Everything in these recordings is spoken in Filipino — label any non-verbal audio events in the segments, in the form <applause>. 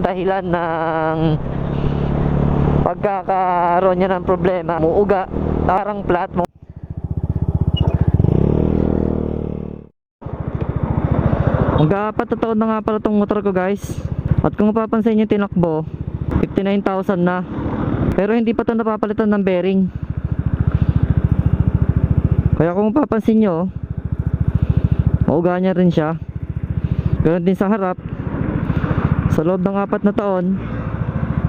dahilan ng pagkakaroon niya ng problema. Muuga, parang flat mo. Mag-aapat na taon na nga pala tong motor ko guys. At kung mapapansin nyo tinakbo, 59,000 na. Pero hindi pa to napapalitan ng bearing. Kaya kung mapapansin nyo, mauga niya rin siya. Ganon din sa harap. Sa loob ng apat na taon,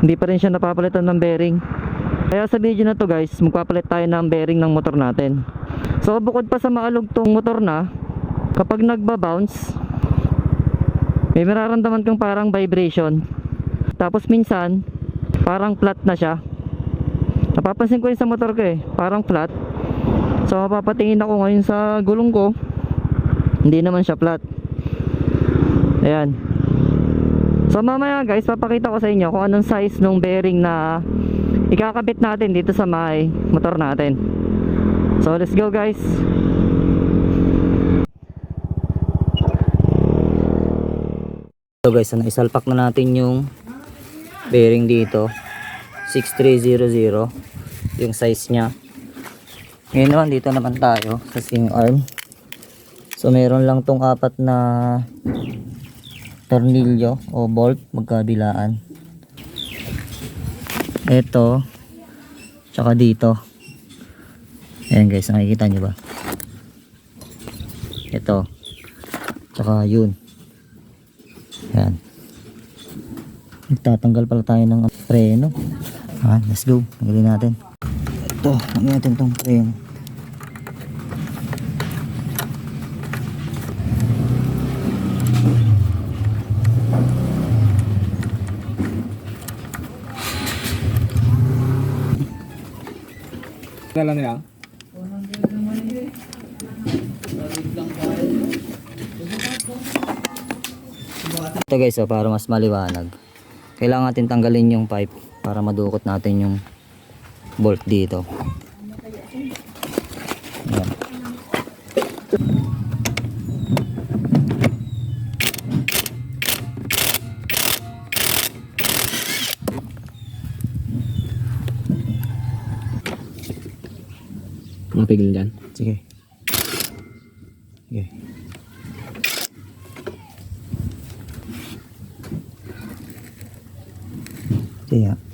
hindi pa rin siya napapalitan ng bearing. Kaya sa video na to guys, magpapalit tayo ng bearing ng motor natin. So bukod pa sa maalog tong motor na, kapag nagba-bounce, may mararamdaman kang parang vibration. Tapos minsan, parang flat na siya. Napapansin ko yun sa motor ko eh, parang flat. So mapapatingin ako ngayon sa gulong ko, hindi naman siya flat. Ayan. So mamaya guys, papakita ko sa inyo kung anong size ng bearing na ikakabit natin dito sa may motor natin. So let's go guys. So guys, naisalpak na natin yung bearing dito. 6300 yung size niya. Ngayon naman dito naman tayo sa swing arm. So meron lang tong apat na tornilyo o bolt magkabilaan. Ito tsaka dito. Ayan guys, nakikita nyo ba? Ito. Tsaka yun. Ayan. Magtatanggal pala tayo ng preno. Ah, let's go. Tanggalin natin. Ito, tanggalin natin tong preno. Dala nila? Ito guys, oh, para mas maliwanag. Kailangan natin tanggalin yung pipe para madukot natin yung bolt dito. Mapigil dyan. Sige. Sige. Kaya.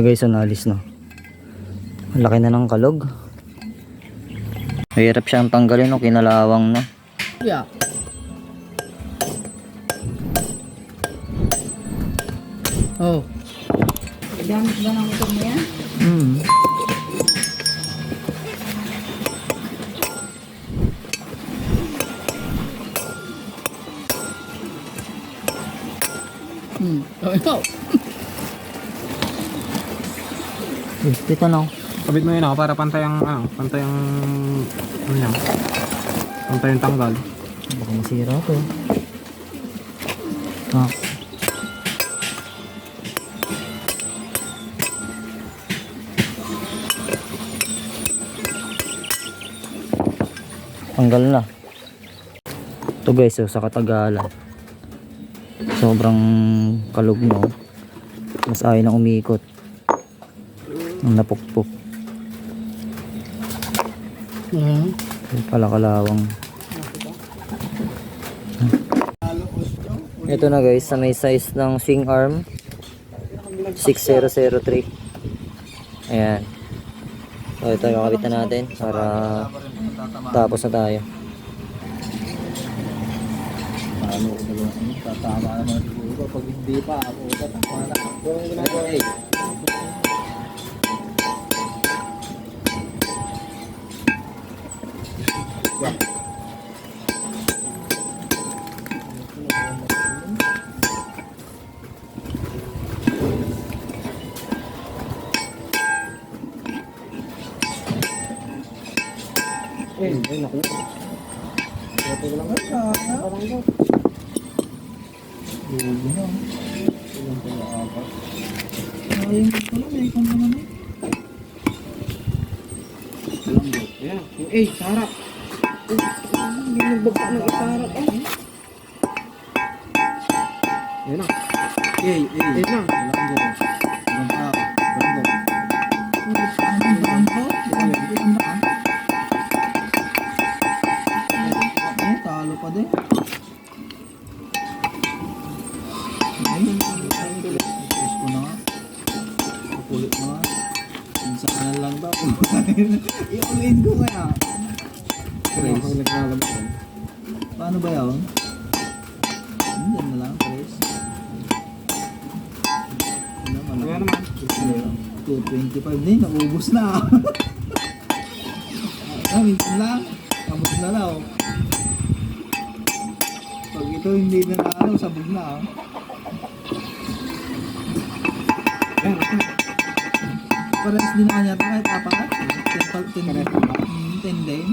Ito guys, analis na. Ang laki na ng kalog. Mahirap siyang tanggalin no, kinalawang na. Yeah. Oh. Gamit ba ng motor mo yan? Hmm. Hmm. Oh, ikaw. <laughs> Eh, dito na. Kabit mo yun ako para pantay ang, ano, pantay ang, ano yan? Pantay yung tanggal. Baka masira to. Ah. Tanggal na. Ito guys, oh, sa katagalan. Sobrang kalog no. Mas ayaw na umikot. Ang napukpok. Hmm. Yung pala kalawang. Ito na guys, sa may size ng swing arm 6003. Ayan. So ito kakabit na natin para tapos na tayo. Pag hindi pa, ako Eh, ay naku. Ito ko lang. Parang daw. Ilang pala apat. Ayun ko lang, may ikon naman eh. Ilang daw. Ayan. Yung eh, sarap. Hindi nagbaba ng isarap. Ah. Ayan na. Eh, eh. Ayan na. Talo pa din. Ay, Tapos ko na nga. Kukulit na nga. Minsan ka na lang daw. I-all-in ko kaya. Yan. Paano ba yun? Hindi na lang, Chris. Ano naman? Kaya naman. 225 din, naubos na. <laughs> ah, minsan lang. Sabog na lang. Ito hindi na ano, sabog na. oh. Ayan. Parehas din naman yata kahit apat. 10 pa, 10 Parehas din. ba? Hmm, 10 din.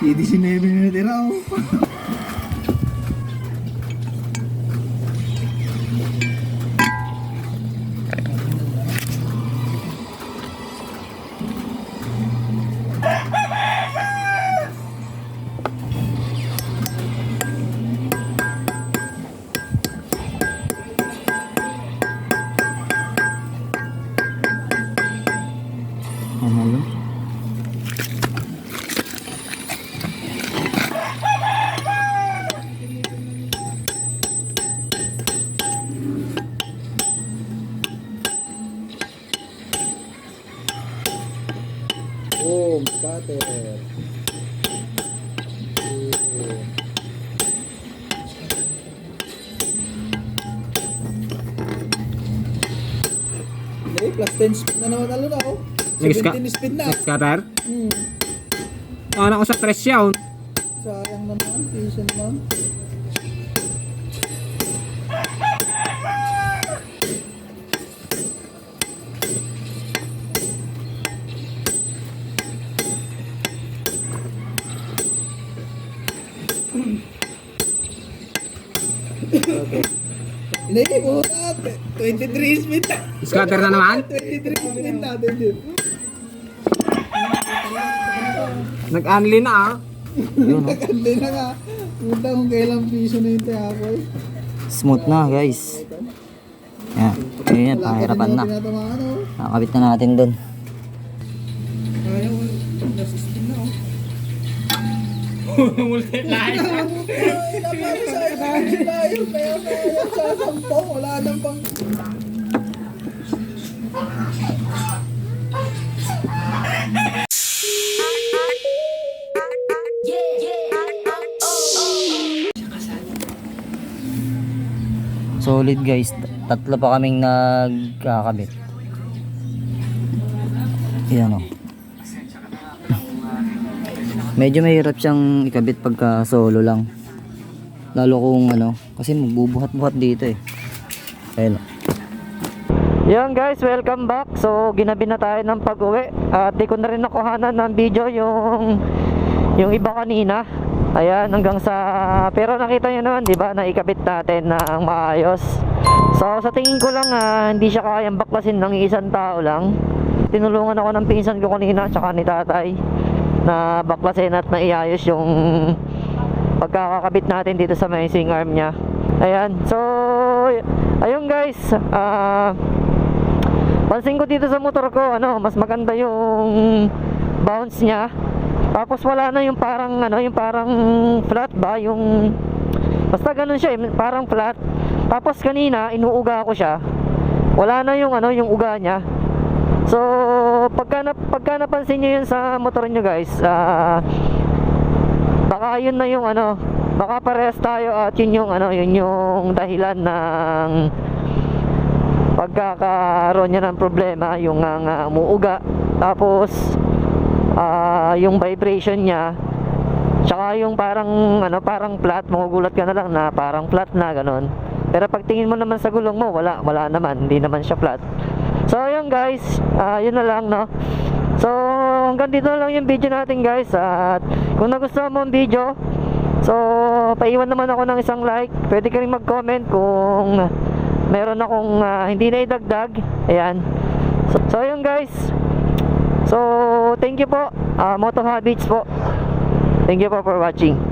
Hindi si Nebe na natira oh. <laughs> Hindi, plus 10 speed na naman ano na oh. Next ka- 17 speed na. Next cutter. Hmm. Ano ko sa press yun? Sayang naman, piso naman. Hindi, buhat. 23 speed na. Scatter na naman? 23 speed na. din. Nag-unli na ah. Yun, oh. Hindi na nga. Punta kung kailang piso na yung ako eh. Smooth na, guys. Yan. Ayun yan, pahirapan na. Oh. Nakakabit na natin dun. Ayaw, nasistin na oh. Napapasaya sila yun. Kaya kaya sa sampung. Wala nang pang... Solid guys. Tatlo pa kaming nagkakabit. Yan o. Medyo mahirap siyang ikabit pagka solo lang. Lalo kung ano, kasi magbubuhat-buhat dito eh. Ayun o. Yan guys, welcome back. So, ginabi na tayo ng pag-uwi. At di ko na rin nakuhanan ng video yung yung iba kanina. Ayan, hanggang sa pero nakita niyo naman, 'di ba, na ikabit natin ng maayos. So, sa tingin ko lang ah, hindi siya kayang baklasin ng isang tao lang. Tinulungan ako ng pinsan ko kanina tsaka ni tatay na baklasin at naiayos yung pagkakakabit natin dito sa macing arm niya. Ayan. So, ayun guys. Ah, pansin ko dito sa motor ko, ano, mas maganda yung bounce niya. Tapos wala na yung parang ano, yung parang flat ba, yung basta ganun siya, eh, parang flat. Tapos kanina inuuga ko siya. Wala na yung ano, yung uga niya. So, pagka, na, pagka napansin niyo yun sa motor niyo guys, ah baka yun na yung ano, baka parehas tayo at yun yung ano, yun yung dahilan ng pagkakaroon niya ng problema, yung nga nga umuuga. Tapos ah yung vibration niya tsaka yung parang ano parang flat magugulat ka na lang na parang flat na ganun. Pero pag tingin mo naman sa gulong mo wala wala naman hindi naman siya flat. So ayun guys ah yun na lang no? So, hanggang dito lang yung video natin guys. At kung nagustuhan mo ang video, so, paiwan naman ako ng isang like. Pwede ka rin mag-comment kung meron akong ah, hindi na idagdag. Ayan. So, so yun guys. So, thank you po. Ah, Moto Habits po. Thank you po for watching.